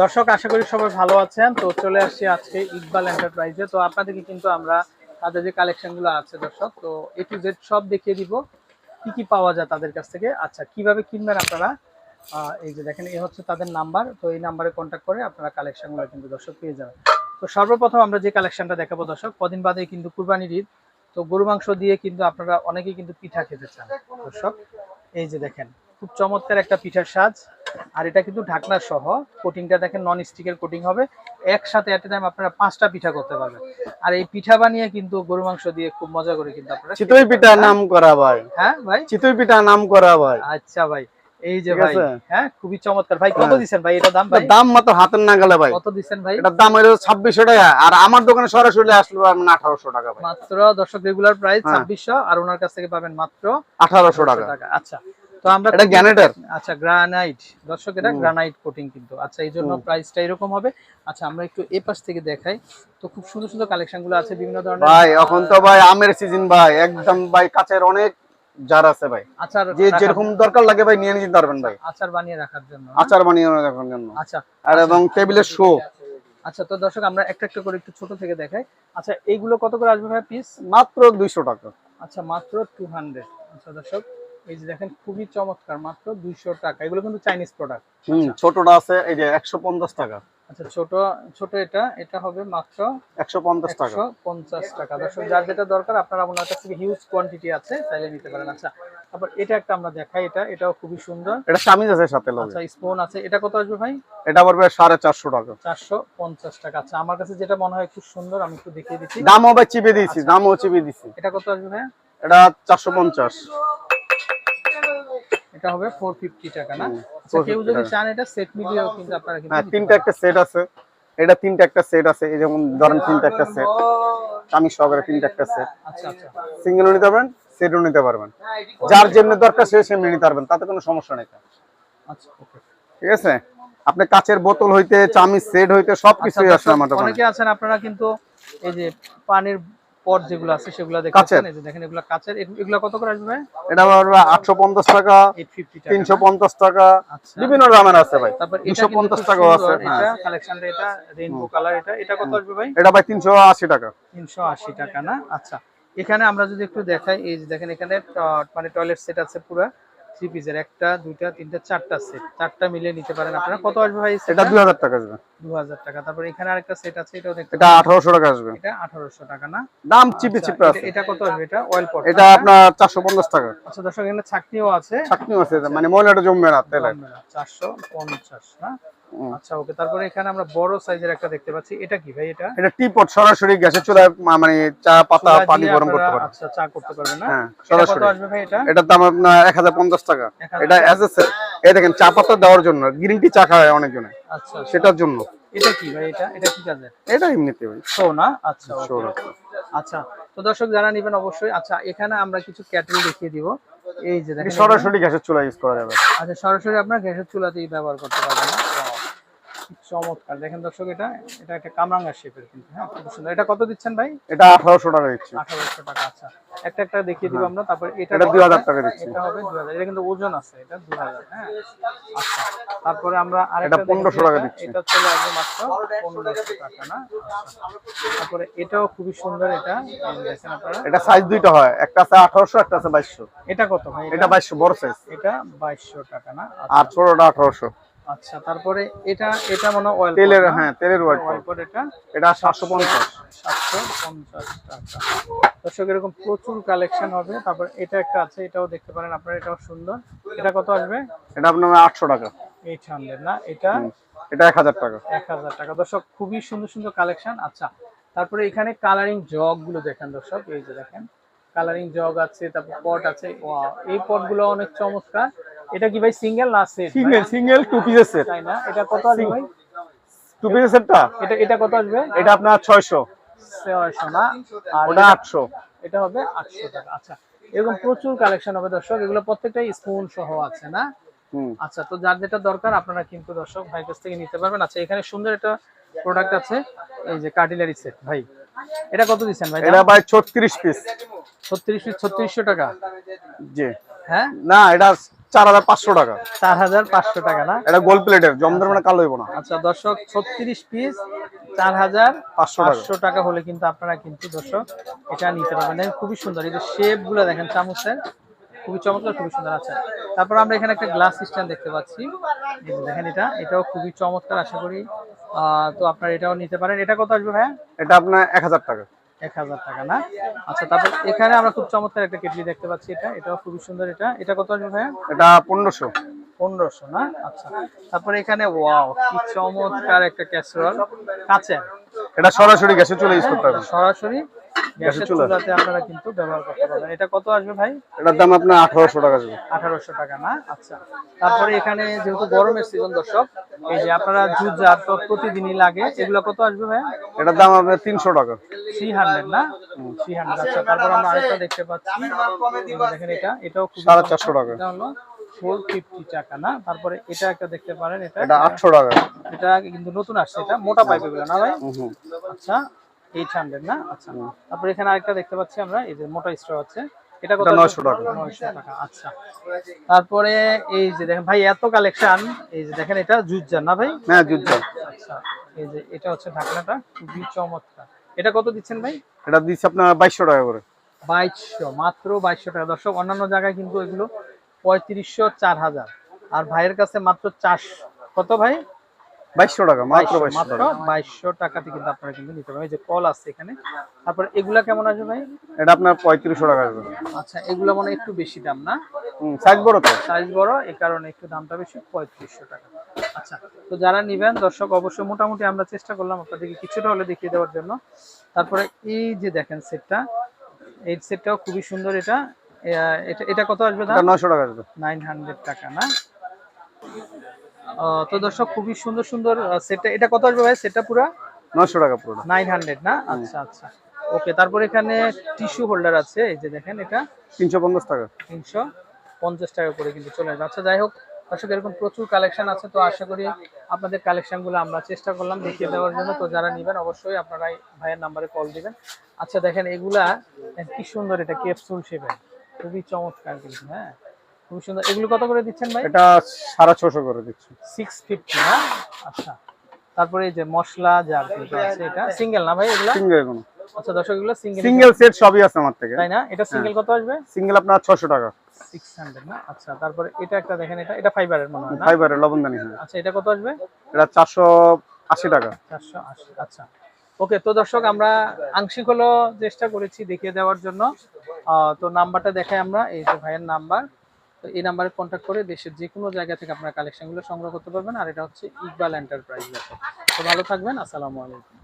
দর্শক, আশা করি সবাই ভালো আছেন। তো চলে আসছি আজকে ইকবাল এন্টারপ্রাইজে। তো আপনাদেরকে কিন্তু আমরা তাদের যে কালেকশনগুলো আছে দর্শক, তো এ টু জেড সব দেখিয়ে দিব। কি কি পাওয়া যায় তাদের কাছ থেকে? আচ্ছা কীভাবে কিনবেন আপনারা? এই যে দেখেন এই হচ্ছে তাদের নাম্বার। তো এই নাম্বারে কন্ট্যাক্ট করে আপনারা কালেকশনগুলো কিন্তু দর্শক পেয়ে যাবেন। তো সর্বপ্রথম আমরা যে কালেকশনটা দেখাবো দর্শক, কদিন বাদে কিন্তু কুরবানির ঈদ। তো গরু মাংস দিয়ে কিন্তু আপনারা অনেকেই কিন্তু পিঠা খেতে চান দর্শক। এই যে দেখেন, খুব চমৎকার একটা পিঠার সাজ। আর এটা কিন্তু ঢাকনা সহ কোটিংটা দেখেন নন স্টিকের কোটিং হবে। একসাথে এট টাইম আপনারা পাঁচটা পিঠা করতে পারবেন। আর এই পিঠা বানিয়ে কিন্তু গরু মাংস দিয়ে খুব মজা করে কিন্তু আপনারা চিতই পিঠা নাম করা ভাই। হ্যাঁ ভাই? চিতই পিঠা নাম করা ভাই। আচ্ছা ভাই এই যে ভাই। হ্যাঁ খুবই চমৎকার। ভাই কত হ্যাঁ। দিছেন ভাই এটা দাম ভাই? দাম মাত্র হাতের নাগালে ভাই। কত দিছেন ভাই? এটার দাম হলো ছাব্বিশশো টাকা। আর আমার দোকানে সরাসরি আসলো মানে আঠারোশো টাকা ভাই। মাত্র দর্শক রেগুলার প্রাইস হ্যাঁ। ছাব্বিশশো আর ওনার কাছ থেকে পাবেন মাত্র আঠারোশো টাকা। টাকা। আচ্ছা তো আমরা এটা গ্যানেটার আচ্ছা গ্রানাইট। দর্শক এটা গ্রানাইট কোটিং কিন্তু। আচ্ছা এই জন্য প্রাইসটা এরকম হবে। আচ্ছা আমরা একটু এ পাশ থেকে দেখাই। তো খুব সুন্দর সুন্দর কালেকশনগুলো আছে বিভিন্ন ধরনের। ভাই এখন তো ভাই আমের সিজন ভাই। একদম ভাই কাছের অনেক জার আছে ভাই। আচার যে যেরকম দরকার লাগে ভাই নিয়ে নিতে পারবেন ভাই। আচার বানিয়ে রাখার জন্য আচার বানিয়ে রাখার জন্য। আচ্ছা আর এবং টেবিলের শো আচ্ছা তো দর্শক আমরা একটা একটা করে একটু ছোট থেকে দেখাই। আচ্ছা এইগুলো কত করে আসবে ভাই পিস মাত্র দুইশো টাকা। আচ্ছা মাত্র টু হান্ড্রেড আচ্ছা দর্শক। এই যে দেখেন খুবই চমৎকার মাত্র দুইশো টাকা। এগুলো কিন্তু চাইনিজ প্রোডাক্ট ছোটটা আছে এই যে একশো পঞ্চাশ টাকা। আচ্ছা ছোট ছোট এটা এটা হবে মাত্র একশো পঞ্চাশ টাকা। একশো পঞ্চাশ টাকা। দর্শক যার যেটা দরকার আপনারা কাছ হিউজ কোয়ান্টিটি আছে চাইলে নিতে পারেন। আচ্ছা তারপর এটা একটা আমরা দেখাই এটা এটাও খুবই সুন্দর। এটা স্বামী আছে সাথে লগে। আচ্ছা স্পুন আছে। এটা কত আসবে ভাই? এটা পড়বে সাড়ে চারশো টাকা। চারশো পঞ্চাশ টাকা। আচ্ছা আমার কাছে যেটা মনে হয় খুব সুন্দর আমি একটু দেখিয়ে দিচ্ছি। দামও ভাই চিপে দিয়েছি দামও চিপে দিয়েছি। এটা কত আসবে ভাই এটা চারশো পঞ্চাশ। এটা হবে ফোর ফিফটি টাকা না? আচ্ছা কেউ যদি চান এটা সেট মিলিয়েও কিন্তু আপনারা কিন্তু হ্যাঁ তিনটা একটা সেট আছে। এটা তিনটা একটা সেট আছে এই যেমন ধরেন তিনটা একটা সেট আমি সহকারে তিনটা একটা সেট আচ্ছা আচ্ছা। সিঙ্গেলও নিতে পারবেন সেটও নিতে পারবেন। যার যেমনি দরকার সে সেমনি নিতে পারবেন তাতে কোনো সমস্যা নেই। আচ্ছা ওকে। ঠিক আছে? আপনি কাচের বোতল হইতে চামিচ সেট হইতে সবকিছুই আছে আমার দোকানে আচ্ছা, অনেকে আছেন আপনারা কিন্তু এই যে পানির পট যেগুলো আছে সেগুলো। দেখেন এই যে দেখেন এগুলো কাচের। এগুলো কত করে আসবে এটা পড়বে আটশো পঞ্চাশ টাকা এইট ফিফটি টাকা। আচ্ছা। বিভিন্ন দামের আছে ভাই। তারপর এটা দুশো কিন্তু পঞ্চাশ খুব টাকাও আছে। হ্যাঁ। এটা কালেকশনটা এটা রেইনবো কালার এটা। এটা কত আসবে ভাই? এটা ভাই তিনশো আশি টাকা। তিনশো আশি টাকা না? আচ্ছা। এখানে আমরা যদি একটু দেখাই এই যে দেখেন এখানে মানে টয়লেট সেট আছে পুরো। থ্রি পিসের একটা দুইটা তিনটা চারটা সেট চারটা নিতে পারেন আপনারা। কত আসবে ভাই এটা দুই হাজার টাকা আসবে। দু হাজার টাকা। তারপর এখানে আরেকটা সেট আছে এটাও দেখতে এটা আঠারোশো টাকা আসবে। এটা আঠারোশো টাকা না? দাম চিপে আচ্ছা, চিপে আছে। এটা কত আসবে? এটা অয়েল পট এটা আপনার চারশো পঞ্চাশ টাকা। আচ্ছা দর্শক এখানে ছাকনিও আছে। ছাকনিও আছে মানে ময়লাটা জমবে না তেলে। চারশো পঞ্চাশ না। আচ্ছা ওকে তারপরে এখানে আমরা বড় সাইজের একটা দেখতে পাচ্ছি। এটা কি ভাই এটা? এটা টিপট সরাসরি গ্যাসের চুলায় মানে চা পাতা পানি গরম করতে পারেন। আচ্ছা চা করতে পারবেন না? হ্যাঁ কত সরাসরি। আসবে ভাই এটা? এটার দাম আপনার এক হাজার পঞ্চাশ টাকা। এটা অ্যাজ এ এই দেখেন চা পাতা দেওয়ার জন্য গ্রিন টি চা খায় অনেকজনে। আচ্ছা আচ্ছা। সেটার জন্য। এটা কি ভাই এটা? এটা কি কাজে এটা এমনিতে ভাই। শো না? আচ্ছা. আচ্ছা তো দর্শক যারা নেবেন অবশ্যই আচ্ছা এখানে আমরা কিছু ক্যাটেল দেখিয়ে দিব। এই যে দেখেন সরাসরি গ্যাসের চুলা ইউজ করা যাবে। আচ্ছা সরাসরি আপনার গ্যাসের চুলাতেই ব্যবহার করতে পারবেন। চমৎকার। দেখেন দর্শক এটা এটা একটা কামরাঙ্গা শেপের কিন্তু হ্যাঁ খুব সুন্দর। এটা কত দিচ্ছেন ভাই? এটা আঠারোশো টাকা দিচ্ছি। আঠারোশো টাকা আচ্ছা। একটা একটা দেখিয়ে দিব আমরা তারপর এটা এটা কত 2000 টাকা দিচ্ছি। এটা হবে দুই হাজার এটা কিন্তু ওজন আছে এটা দুই হাজার হ্যাঁ। আচ্ছা তারপরে আমরা আরেকটা এটা 1500 টাকা দিচ্ছি। এটা চলে আসবে মাত্র পনেরোশো টাকা না? আচ্ছা। তারপরে এটাও খুবই সুন্দর এটা দেখেন আপনারা। এটা সাইজ দুইটা হয় একটা আছে আঠারোশো একটা আছে বাইশশো। এটা কত ভাই? এটা বাইশশো বড় সাইজ এটা বাইশশো টাকা না? আচ্ছা, আর ছোটটা আঠারোশো। আচ্ছা তারপরে এটা এটা মনে oil তেলের হ্যাঁ তেলের oil pot এটা? এটা সাতশো পঞ্চাশ। সাতশো পঞ্চাশ টাকা। দর্শক এরকম প্রচুর কালেকশন হবে। তারপর এটা একটা আছে এটাও দেখতে পারেন আপনারা এটাও সুন্দর। এটা কত আসবে? এটা আপনার আটশো টাকা। এইট হান্ড্রেড না? এটা এটা এক হাজার টাকা। এক হাজার টাকা। দর্শক খুবই সুন্দর সুন্দর কালেকশন আচ্ছা তারপরে এখানে কালারিং জগগুলো দেখেন দর্শক এই যে দেখেন। কালারিং জগ আছে তারপর পট আছে। Wow, এই পটগুলো অনেক চমৎকার। এটা কি ভাই সিঙ্গেল না সেট? সিঙ্গেল সিঙ্গেল টু পিসের সেট তাই না এটা কত আসবে ভাই? টু পিসের সেটটা এটা এটা কত আসবে? এটা আপনার ছয়শো। ছয়শো না? আর ওটা এটা- আটশো। এটা হবে আটশো টাকা। আচ্ছা এরকম প্রচুর কালেকশন হবে দর্শক এগুলো প্রত্যেকটাই স্পুন সহ আছে না? আচ্ছা তো যার যেটা দরকার আপনারা কিন্তু দর্শক ভাই কাছ থেকে নিতে পারবেন। আচ্ছা এখানে সুন্দর একটা প্রোডাক্ট আছে এই যে কার্টিলারি সেট ভাই। এটা কত দিচ্ছেন ভাই? এটা ভাই ছত্রিশ পিস ছত্রিশ পিস ছত্রিশশো টাকা? জি। হ্যাঁ? না এটা চার হাজার পাঁচশো টাকা। চার হাজার পাঁচশো টাকা না? এটা প্লেটের জমদের মানে কালো হইব না। আচ্ছা দর্শক ছত্রিশ পিস চার হাজার পাঁচশো টাকা। হলে কিন্তু আপনারা কিন্তু দর্শক এটা নিতে পারবেন। খুবই সুন্দর। এই যে শেপগুলো দেখেন চামচের। খুবই চমৎকার খুবই সুন্দর আছে। তারপর আমরা এখানে একটা গ্লাস স্ট্যান্ড দেখতে পাচ্ছি। দেখেন এটা এটাও খুবই চমৎকার আশা করি। তো আপনারা এটাও নিতে পারেন। এটা কত আসবে ভাইয়া? এটা আপনার এক হাজার টাকা। এক হাজার টাকা না? আচ্ছা তারপর এখানে আমরা খুব চমৎকার একটা কেটলি দেখতে পাচ্ছি এটা। এটাও খুবই সুন্দর এটা। এটা কত আসবে ভাইয়া? এটা পনেরোশো। পনেরোশো না? আচ্ছা। তারপর এখানে ওয়াও কি চমৎকার একটা ক্যাসরোল। কাঁচের। এটা সরাসরি গ্যাসে চলে ইউজ করতে হবে। সরাসরি গ্যাসের চুলাতে আপনারা কিন্তু ব্যবহার করতে পারবেন। এটা কত আসবে ভাই? এটার দাম আপনার আঠারোশো টাকা যাবে আঠারোশো টাকা না? আচ্ছা। তারপরে এখানে যেহেতু গরমের সিজন দর্শক এই যে আপনারা জুস জার তো প্রতিদিনই লাগে এগুলো কত আসবে ভাই? এটার দাম আপনার তিনশো টাকা। থ্রি হান্ড্রেড না? থ্রি হান্ড্রেড আচ্ছা। তারপর আমরা আরেকটা দেখতে পাচ্ছি। দেখেন এটা এটাও খুব সাড়ে চারশো টাকা। এটা হলো ফোর ফিফটি টাকা না? তারপরে এটা একটা দেখতে পারেন এটা। এটা আটশো টাকা। এটা কিন্তু নতুন আসছে এটা মোটা পাইপ এগুলো না ভাই। আচ্ছা। এইট হান্ড্রেড না? আচ্ছা। তারপরে এখানে আরেকটা দেখতে পাচ্ছি আমরা এই যে মোটা স্ট্র আছে। এটা কত 900 টাকা। নয়শো টাকা। আচ্ছা। তারপরে এই যে দেখেন ভাই এত কালেকশন এই যে দেখেন এটা জুস না ভাই? হ্যাঁ যুদ্ধ আচ্ছা এই যে এটা হচ্ছে ঢাকনাটা খুবই চমৎকার। এটা কত দিচ্ছেন ভাই? এটা দিচ্ছে আপনার বাইশশো টাকা করে। বাইশশো মাত্র বাইশশো টাকা। দর্শক অন্যান্য জায়গায় কিন্তু এগুলো পঁয়ত্রিশশো চার হাজার। আর ভাইয়ের কাছে মাত্র চারশো। কত ভাই? বাইশশো টাকা মাত্র 2200 বাইশশো মাত্র বাইশশো টাকাতে কিন্তু আপনারা কিন্তু নিতে পারবেন। এই যে কল আছে এখানে তারপর এগুলা কেমন আসবে ভাই? এটা আপনার পঁয়ত্রিশশো টাকা আসবে। আচ্ছা এগুলো মনে একটু বেশি দাম না? সাইজ বড় তো। সাইজ বড় এই কারণে একটু দামটা বেশি পঁয়ত্রিশশো টাকা। আচ্ছা তো যারা নিবেন দর্শক অবশ্যই মোটামুটি আমরা চেষ্টা করলাম আপনাদেরকে কিছুটা হলে দেখিয়ে দেওয়ার জন্য। তারপরে এই যে দেখেন সেটটা এই সেটটাও খুবই সুন্দর এটা। এটা এটা কত আসবে দাম? নয়শো টাকা আসবে। নাইন হান্ড্রেড টাকা না? তো দর্শক খুবই সুন্দর সুন্দর সেটটা এটা কত আসবে ভাই? সেটটা পুরো? নয়শো টাকা পুরো নাইন হান্ড্রেড না? আচ্ছা আচ্ছা। ওকে তারপর এখানে টিস্যু হোল্ডার আছে। এই যে দেখেন এটা। তিনশো পঞ্চাশ টাকা। তিনশো পঞ্চাশ টাকা করে কিন্তু চলে আসবে। আচ্ছা যাই হোক দর্শক এরকম প্রচুর কালেকশন আছে তো আশা করি আপনাদের কালেকশনগুলো আমরা চেষ্টা করলাম দেখিয়ে দেওয়ার জন্য। তো যারা নেবেন অবশ্যই আপনারা ভাইয়ের নাম্বারে কল দিবেন। আচ্ছা দেখেন এগুলা কি সুন্দর এটা ক্যাপসুল শেপের খুবই চমৎকার কিন্তু হ্যাঁ? খুবই সুন্দর। এগুলো কত করে দিচ্ছেন ভাই? এটা সাড়ে ছশো করে দিচ্ছি। সিক্স ফিফটি না? আচ্ছা। তারপরে এই যে মশলা জার কিন্তু আছে এটা সিঙ্গেল না ভাই এগুলা? সিঙ্গেল কোনো আচ্ছা দর্শক এগুলো সিঙ্গেল সিঙ্গেল সেট সবই আছে আমার থেকে। তাই না? এটা সিঙ্গেল কত আসবে? সিঙ্গেল আপনার ছশো টাকা। সিক্স হান্ড্রেড না? আচ্ছা তারপরে এটা একটা দেখেন এটা এটা ফাইবারের মনে হয় না? ফাইবারের লবণদানি হ্যাঁ। আচ্ছা এটা কত আসবে? এটা চারশো আশি টাকা। চারশো আশি আচ্ছা। ওকে তো দর্শক আমরা আংশিক হলো চেষ্টা করেছি দেখিয়ে দেওয়ার জন্য। তো নাম্বারটা দেখাই আমরা এই যে ভাইয়ের নাম্বার। তো এই নাম্বারে কন্ট্যাক্ট করে দেশের যে কোনো জায়গা থেকে আপনারা কালেকশনগুলো সংগ্রহ করতে পারবেন। আর এটা হচ্ছে ইকবাল এন্টারপ্রাইজ তো ভালো থাকবেন, আসসালামু আলাইকুম।